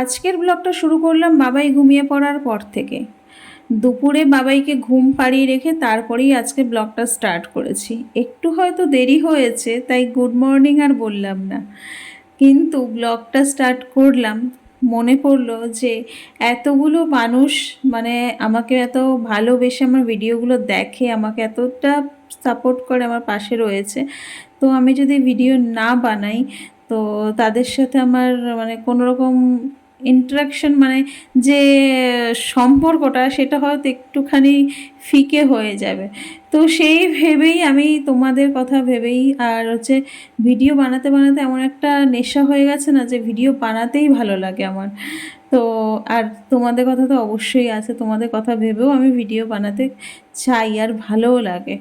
আজকের ব্লগটা শুরু করলাম বাবাই ঘুমিয়ে পড়ার পর থেকে। দুপুরে বাবাইকে ঘুম পাড়িয়ে রেখে তারপরেই আজকে ব্লগটা স্টার্ট করেছি। একটু হয়তো দেরি হয়েছে, তাই গুড মর্নিং আর বললাম না। কিন্তু ব্লগটা স্টার্ট করলাম, মনে পড়ল যে এতগুলো মানুষ মানে আমাকে এত ভালোবেসে আমার ভিডিওগুলো দেখে, আমাকে এতটা সাপোর্ট করে আমার পাশে রয়েছে। তো আমি যদি ভিডিও না বানাই, তো তাদের সাথে আমার মানে কোনো রকম ইন্টারাকশন মানে যে সম্পর্কটা সেটা হয়তো একটুখানি ফিকে হয়ে যাবে। তো সেই ভেবেই আমি তোমাদের কথা ভেবেই আর হচ্ছে ভিডিও বানাতে বানাতে এমন একটা নেশা হয়ে গেছে না যে ভিডিও বানাতেই ভালো লাগে আমার। তো আর তোমাদের কথা তো অবশ্যই আছে, তোমাদের কথা ভেবেও আমি ভিডিও বানাতে চাই আর ভালোও লাগে।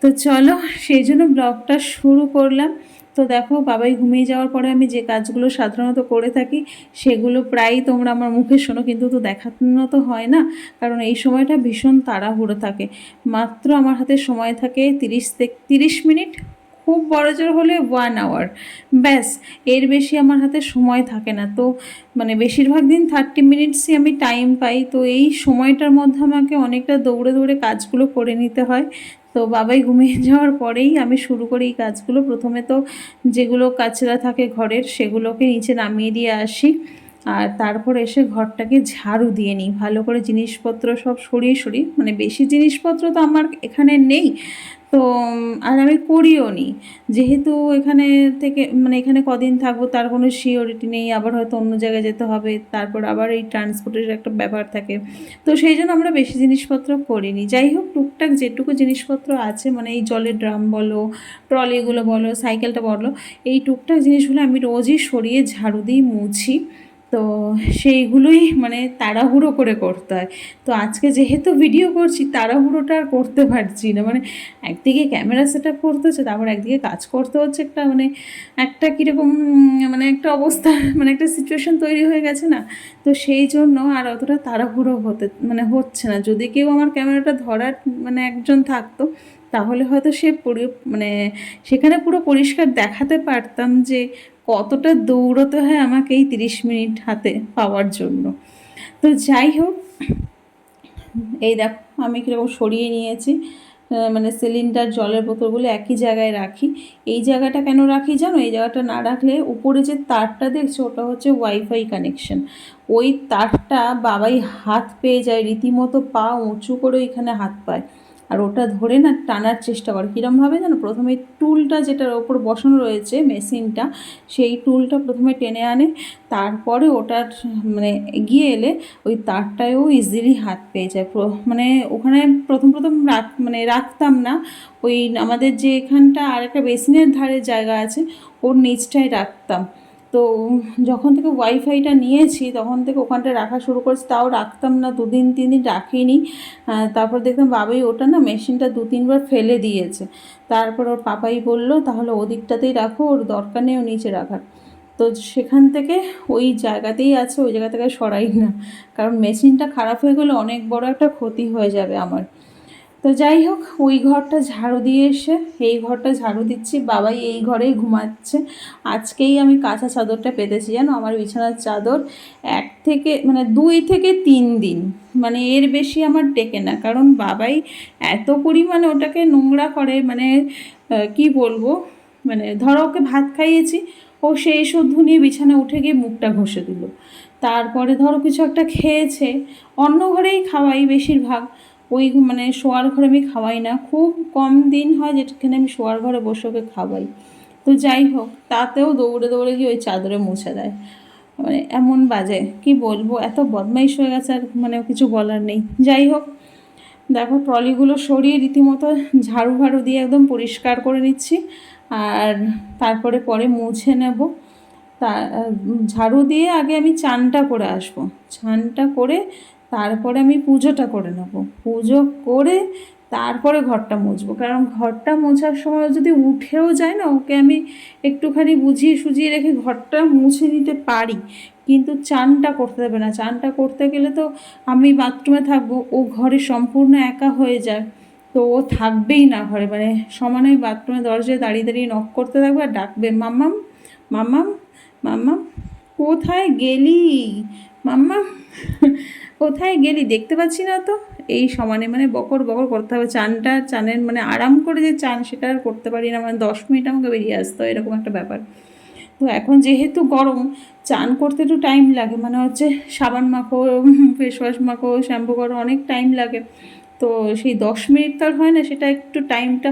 তো চলো, সেই জন্য ব্লগটা শুরু করলাম। তো দেখো, বাবাই ঘুমিয়ে যাওয়ার পরে আমি যে কাজগুলো সাধারণত করে থাকি, সেগুলো প্রায়ই তোমরা আমার মুখে শোনো, কিন্তু তো দেখানো তো হয় না, কারণ এই সময়টা ভীষণ তাড়াহুড়ো থাকে। মাত্র আমার হাতে সময় থাকে তিরিশ তিরিশ মিনিট, খুব বড় জোর হলে ওয়ান আওয়ার ব্যাস, এর বেশি আমার হাতে সময় থাকে না। তো মানে বেশিরভাগ দিন থার্টি মিনিটসই আমি টাইম পাই, তো এই সময়টার মধ্যে আমাকে অনেকটা দৌড়ে দৌড়ে কাজগুলো করে নিতে হয়। তো বাবাই ঘুমিয়ে যাওয়ার পরেই আমি শুরু করি এই কাজগুলো। প্রথমে তো যেগুলো কাচরা থাকে ঘরের, সেগুলোকে নিচে নামিয়ে দিয়ে আসি। আর তারপর এসে ঘরটাকে ঝাড়ু দিয়ে নিই। ভালো করে জিনিসপত্র সব সরিয়ে সরিয়ে মানে বেশি জিনিসপত্র তো আমার এখানে নেই, তো, আর আমি করিও নি। যেহেতু এখানে থেকে মানে এখানে কদিন থাকব, তার কোনো সিওরিটি নেই, আবার হয়তো অন্য জায়গায় যেতে হবে, তারপর আবার এই ট্রান্সপোর্টের একটা ব্যাপার থাকে। তো সেই জন্য আমরা বেশি জিনিসপত্র করিনি। যাই হোক, টুকটাক যেটুকু জিনিসপত্র আছে মানে এই জলের ড্রাম বলো, ট্রলিগুলো বলো, সাইকেলটা বলো, এই টুকটাক জিনিসগুলো আমি রোজই সরিয়ে ঝাড়ু দিই মুছি। তো সেইগুলোই মানে তাড়াহুড়ো করে করতে হয়। তো আজকে যেহেতু ভিডিও করছি, তাড়াহুড়োটা আর করতে পারছি না। মানে একদিকে ক্যামেরা সেট আপ করতে হচ্ছে, তারপর একদিকে কাজ করতে হচ্ছে একটা মানে একটা কীরকম মানে একটা অবস্থা মানে একটা সিচুয়েশন তৈরি হয়ে গেছে না? তো সেই জন্য আর অতটা তাড়াহুড়ো হতে মানে হচ্ছে না। যদি কেউ আমার ক্যামেরাটা ধরার মানে একজন থাকতো তাহলে হয়তো সে মানে সেখানে পুরো পরিষ্কার দেখাতে পারতাম যে কতটা দৌড়তে হয় আমাকে এই তিরিশ মিনিট হাতে পাওয়ার জন্য। তো যাই হোক, এই দেখো আমি কীরকম সরিয়ে নিয়েছি মানে সিলিন্ডার, জলের বোতলগুলো একই জায়গায় রাখি। এই জায়গাটা কেন রাখি জানো? এই জায়গাটা না রাখলে উপরে যে তারটা দেখছ, ওটা হচ্ছে ওয়াইফাই কানেকশন ওই তারটা বাবাই হাত পেয়ে যায়, রীতিমতো পা উঁচু করে ওইখানে হাত পায়। আর ওটা ধরে না টানার চেষ্টা করে। কীরমভাবে জানো? প্রথমে টুলটা যেটার ওপর বসানো রয়েছে মেশিনটা, সেই টুলটা প্রথমে টেনে আনে, তারপরে ওটার মানে এগিয়ে এলে ওই তারটায়ও ইজিলি হাত পেয়ে যায়। মানে ওখানে প্রথম প্রথম রাখ মানে রাখতাম না। ওই আমাদের যে এখানটা আর একটা বেসিনের ধারে জায়গা আছে, ওর নিচটায় রাখতাম। তো যখন থেকে ওয়াইফাইটা নিয়েছি, তখন থেকে ওখানটা রাখা শুরু করেছি। তাও রাখতাম না, দুদিন, তিন দিন রাখিনি। তারপর দেখতাম বাবাই ওটা না মেশিনটা দু, তিনবার ফেলে দিয়েছে। তারপর ওর পাপাই বলল, তাহলে ওদিকটাতেই রাখো, ওর দরকার নেই, ও নিচে রাখার। তো সেখান থেকে ওই জায়গাতেই আছে, ওই জায়গা থেকে সরাই না। কারণ মেশিনটা খারাপ হয়ে গেলে অনেক বড় একটা ক্ষতি হয়ে যাবে আমার। তো যাই হোক, ওই ঘরটা ঝাড়ু দিয়ে এসে, এই ঘরটা ঝাড়ু দিচ্ছি। বাবাই এই ঘরেই ঘুমাচ্ছে। আজকেই আমি কাঁচা চাদরটা পেতেছি, জানো? আমার বিছানার চাদর এক থেকে মানে দুই থেকে তিন দিন। মানে এর বেশি আমার টেকে না। কারণ বাবাই এত পরিমাণে ওটাকে নোংরা করে মানে কি বলব? মানে ধরো ওকে ভাত খাইয়েছি, ও সেই শুদ্ধ নিয়ে বিছানা উঠে গিয়ে মুখটা ঘষে দিল। তারপরে ধরো কিছু একটা খেয়েছে, অন্য ঘরেই খাওয়াই বেশিরভাগ। ওই মানে শোয়ার ঘরে আমি খাওয়াই না। খুব কম দিন হয় যেখানে আমি শোয়ার ঘরে বসে ওকে খাওয়াই। তো যাই হোক, তাতেও দৌড়ে দৌড়ে গিয়ে ওই চাদরে মুছে দেয়। মানে এমন বাজে, কি বলব? এত বদমাইশ হয়ে গেছে আর মানে কিছু বলার নেই। যাই হোক, দেখো ট্রলিগুলো সরিয়ে রীতিমতো ঝাড়ু ফাড়ু দিয়ে একদম পরিষ্কার করে নিচ্ছি। আর তারপরে পরে মুছে নেব। তা ঝাড়ু দিয়ে আগে আমি চানটা করে আসব। চানটা করে তারপরে আমি পুজোটা করে নেব। পুজো করে তারপরে ঘরটা মুছবো। কারণ ঘরটা মোছার সময় যদি উঠেও যায় না, ওকে আমি একটুখানি বুঝিয়ে সুজিয়ে রেখে ঘরটা মুছে নিতে পারি। কিন্তু চানটা করতে দেবে না। চানটা করতে গেলে তো আমি বাথরুমে থাকব, ও ঘরে সম্পূর্ণ একা হয়ে যায়। তো ও থাকবেই না ঘরে। মানে সমানে বাথরুমে দরজায় দাঁড়িয়ে দাঁড়িয়ে নক করতে থাকবে আর ডাকবে, মাম্মাম মাম্মাম মাম্মাম। কোথায় গেলি? মাম্মা, কোথায় গেলি? দেখতে পাচ্ছি না তো। এই সমানে মানে বকর বকর করতে হবে। চানটা চানের মানে আরাম করে যে চান, সেটা আর করতে পারি না। মানে দশ মিনিট আমাকে বেরিয়ে আসতে হয়, এরকম একটা ব্যাপার। তো এখন যেহেতু গরম, চান করতে একটু টাইম লাগে। মানে হচ্ছে সাবান মাখো ফেস ওয়াশ মাখো শ্যাম্পু করো, অনেক টাইম লাগে। তো সেই দশ মিনিট তো আর হয় না, সেটা একটু টাইমটা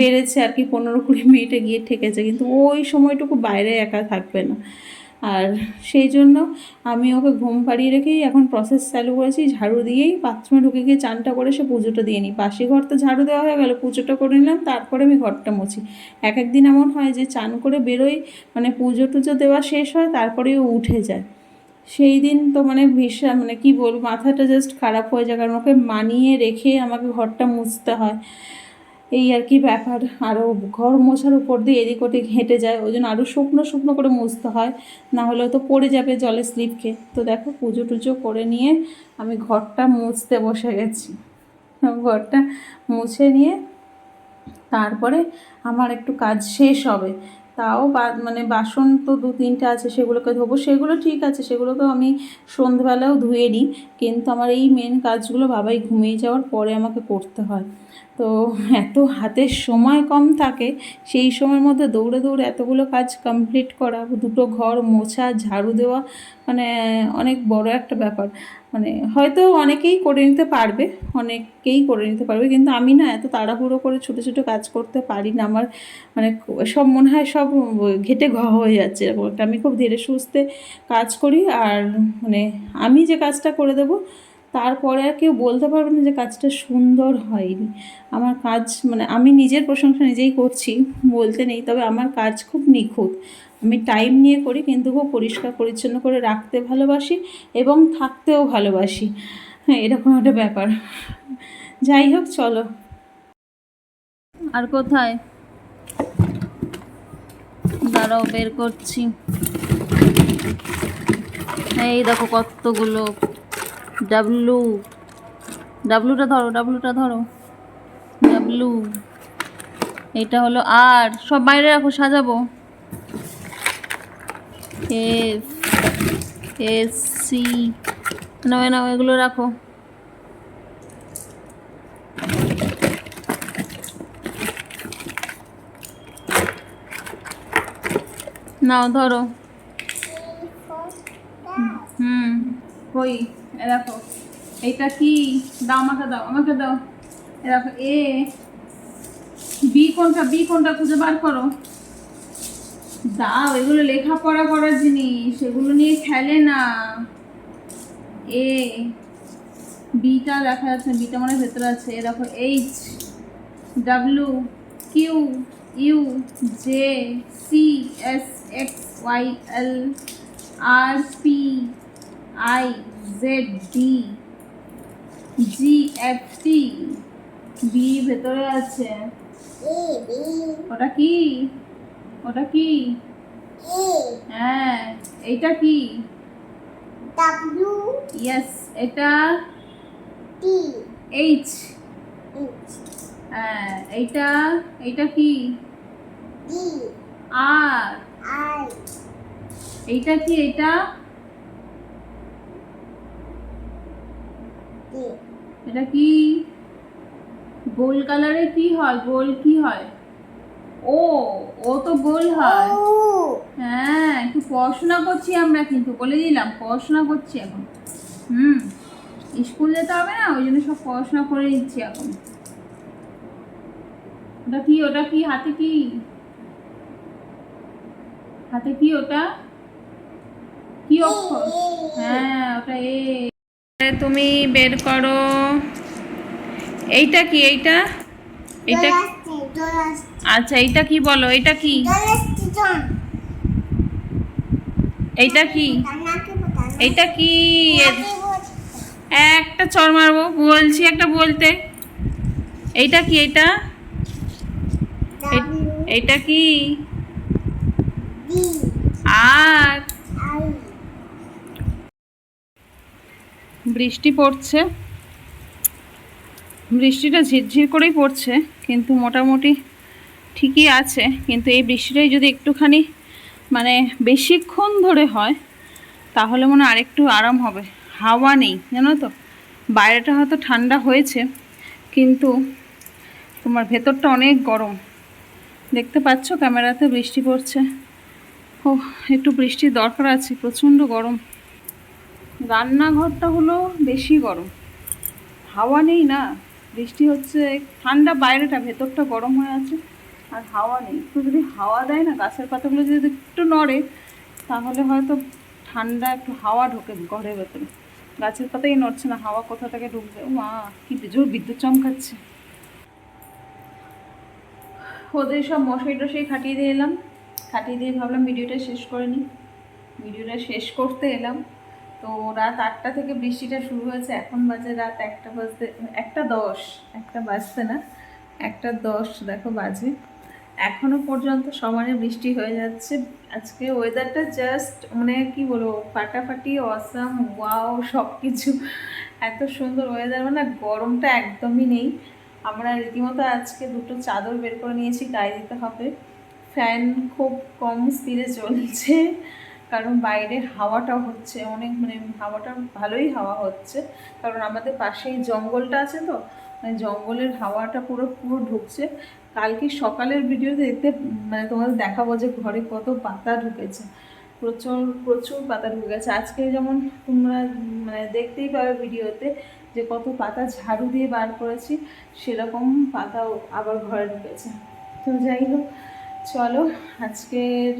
বেড়েছে আর কি। পনেরো কুড়ি মিনিটে গিয়ে ঠেকেছে। কিন্তু ওই সময়টুকু বাইরে একা থাকবে না। আর সেই জন্য আমি ওকে ঘুম পাড়িয়ে রেখেই এখন প্রসেস চালু করেছি, ঝাড়ু দিয়েই বাথরুমে ঢুকে গিয়ে চানটা করে সে পুজোটা দিয়ে নিই। পাশে ঘর তো ঝাড়ু দেওয়া হয়ে গেল, পুজোটা করে নিলাম, তারপরে আমি ঘরটা মুছি। এক এক দিন এমন হয় যে চান করে বেরোই মানে পুজো টুজো দেওয়া শেষ হয়, তারপরে ও উঠে যায়। সেই দিন তো মানে ভীষণ মানে কি বলব, মাথাটা জাস্ট খারাপ হয়ে যায়, কারণ ওকে মানিয়ে রেখে আমাকে ঘরটা মুছতে হয়। এই আর কি ব্যাপার। আরও ঘর মোছার উপর দিয়ে এদিক ওদিক হেঁটে যায়, ওই জন্য আরও শুকনো শুকনো করে মুছতে হয়। না হলেও তো পড়ে যাবে জলে স্লিপ খেয়ে। তো দেখো পুজো টুজো করে নিয়ে আমি ঘরটা মুছতে বসে গেছি। ঘরটা মুছে নিয়ে তারপরে আমার একটু কাজ শেষ হবে। তাও বা মানে বাসন তো দু তিনটে আছে, সেগুলোকে ধোবো। সেগুলো ঠিক আছে সেগুলোকেও আমি সন্ধেবেলাও ধুয়ে নিই। কিন্তু আমার এই মেন কাজগুলো বাবাই ঘুমিয়ে যাওয়ার পরে আমাকে করতে হয়। তো এত হাতের সময় কম থাকে, সেই সময়ের মধ্যে দৌড়ে দৌড়ে এতগুলো কাজ কমপ্লিট করা, দুটো ঘর মোছা, ঝাড়ু দেওয়া মানে অনেক বড় একটা ব্যাপার। মানে হয়তো অনেকেই করে নিতে পারবে, অনেকেই করে নিতে পারবে, কিন্তু আমি না এত তাড়াহুড়ো করে ছোটো ছোটো কাজ করতে পারি না, আমার মানে সব মনে হয় সব ঘেটে ঘ হয়ে যাচ্ছে, এরকম আমি খুব ধীরে সুস্থে কাজ করি, আর মানে আমি যে কাজটা করে দেবো তারপরে আর কেউ বলতে পারবে না যে কাজটা সুন্দর হয়নি। আমার কাজ মানে আমি নিজের প্রশংসা নিজেই করছি, বলতে নেই, তবে আমার কাজ খুব নিখুঁত। আমি টাইম নিয়ে করি, কিন্তু খুব পরিষ্কার পরিচ্ছন্ন করে রাখতে ভালোবাসি এবং থাকতেও ভালোবাসি। হ্যাঁ এরকম একটা ব্যাপার। যাই হোক, চলো। আর কোথায়? দাঁড়াও, বের করছি। এই দেখো কতগুলো ডাবলু ডাবলুটা ধরো ডাবলুটা ধরো। ডাবলু এটা হলো আর সব বাইরে রাখো, সাজাবো। এফ এস সি নাও নাও, এগুলো রাখো। নাও, ধরো। হুম কই দেখো, এইটা কি? দাও, আমাকে দাও আমাকে দাও। এ দেখো, এ, বি কোনটা বি কোনটা খুঁজে বার করো। দাও, এগুলো লেখাপড়া করার জিনিস, এগুলো নিয়ে খেলে না। এ, বিটা দেখা যাচ্ছে, বিটা মানে ভেতরে আছে। এ দেখো, H, W, Q, U, J, C, S, X, Y, L, R, P, I. Z D G F T B ভেতরে আছে। ওটা কি? ওটা কি? হ্যাঁ এইটা কি? ইয়েস এটা এইচ হ্যাঁ এইটা এইটা কি? আর এইটা কি এটা এটা কি? গোল কালারে কি হয়? গোল কি হয়? ও ও তো গোল হয়। হ্যাঁ একটু পড়াশোনা করছি আমরা কিন্তু বলে দিলাম পড়াশোনা করছি এখন। হুম স্কুল যেতে হবে না ওই জন্য সব পড়াশোনা করে দিচ্ছি এখন। ওটা কি ওটা কি হাতে কি? হাতে কি ওটা? কি অক্ষর? হ্যাঁ ওটা এ। তুমি বের করো। এইটা কি এইটা? এইটা আচ্ছা এইটা কি বলো? এইটা কি? এইটা কি? এইটা কি? একটা চর মারবো বলছি একটা বলতে। এইটা কি এটা এইটা কি? আর বৃষ্টি পড়ছে। বৃষ্টিটা ঝিরঝির করেই পড়ছে, কিন্তু মোটামুটি ঠিকই আছে। কিন্তু এই বৃষ্টিটাই যদি একটুখানি মানে বেশিক্ষণ ধরে হয়, তাহলে মনে আরেকটু আরাম হবে। হাওয়া নেই, জানো তো? বাইরেটা হয়তো ঠান্ডা হয়েছে, কিন্তু তোমার ভেতরটা অনেক গরম। দেখতে পাচ্ছ ক্যামেরাতে বৃষ্টি পড়ছে। ও একটু বৃষ্টির দরকার আছে, প্রচণ্ড গরম। রান্নাঘরটা হলো বেশি গরম। হাওয়া নেই না, বৃষ্টি হচ্ছে, ঠান্ডা বাইরেটা, ভেতরটা গরম হয়ে আছে, আর হাওয়া নেই। একটু যদি হাওয়া দেয় না, গাছের পাতাগুলো যদি একটু নড়ে, তাহলে হয়তো ঠান্ডা একটু হাওয়া ঢোকে ঘরের ভেতরে। গাছের পাতাই নড়ছে না, হাওয়া কোথা থেকে ঢুকবে? ও মা কি জোর বিদ্যুৎ চমকাচ্ছে। ওদের সব মশাই টশাই খাটিয়ে দিয়ে এলাম। খাটিয়ে দিয়ে ভাবলাম ভিডিওটা শেষ করে নিই। ভিডিওটা শেষ করতে এলাম। তো রাত আটটা থেকে বৃষ্টিটা শুরু হয়েছে। এখন বাজে রাত একটা বাজতে, একটা দশ, একটা বাজতে না, একটা দশ, দেখো বাজে। এখনও পর্যন্ত সমানে বৃষ্টি হয়ে যাচ্ছে। আজকে ওয়েদারটা জাস্ট মানে কি বলব, ফাটাফাটি অসাম ওয়াও সব কিছু এত সুন্দর ওয়েদার মানে গরমটা একদমই নেই। আমরা রীতিমতো আজকে দুটো চাদর বের করে নিয়েছি, গায়ে দিতে হবে। ফ্যান খুব কম স্পিডে চলছে কারণ বাইরের হাওয়াটা হচ্ছে, অনেক মানে হাওয়াটা ভালোই হাওয়া হচ্ছে। কারণ আমাদের পাশেই জঙ্গলটা আছে তো মানে জঙ্গলের হাওয়াটা পুরো পুরো ঢুকছে। কালকে সকালের ভিডিওতে দেখতে মানে তোমাদের দেখাবো যে ঘরে কত পাতা ঢুকেছে। প্রচুর প্রচুর পাতা ঢুকে গেছে। আজকে যেমন তোমরা মানে দেখতেই পাবে ভিডিওতে যে কত পাতা ঝাড়ু দিয়ে বার করেছি, সেরকম পাতাও আবার ঘরে ঢুকেছে। তো যাই হোক চলো, আজকের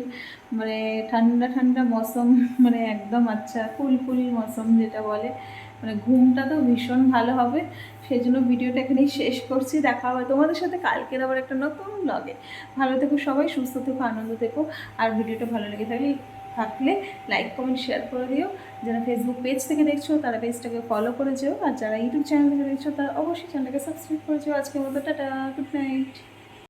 মানে ঠান্ডা ঠান্ডা মৌসুম মানে একদম আচ্ছা ফুলফুলি মৌসুম যেটা বলে মানে ঘুমটা তো ভীষণ ভালো হবে সেই জন্য ভিডিওটা এখানেই শেষ করছি, দেখা হবে তোমাদের সাথে কালকের আবার একটা নতুন ব্লগে ভালো থেকো সবাই, সুস্থ থেকো, আনন্দ থেকো, আর ভিডিওটা ভালো লেগে থাকলে থাকলে লাইক কমেন্ট শেয়ার করে দিও। যারা ফেসবুক পেজ থেকে দেখছ, তারা পেজটাকে ফলো করে যেও, আর যারা ইউটিউব চ্যানেল থেকে দেখছ, তারা অবশ্যই চ্যানেলটাকে সাবস্ক্রাইব করে যেও। আজকের মতো, টাটা গুড নাইট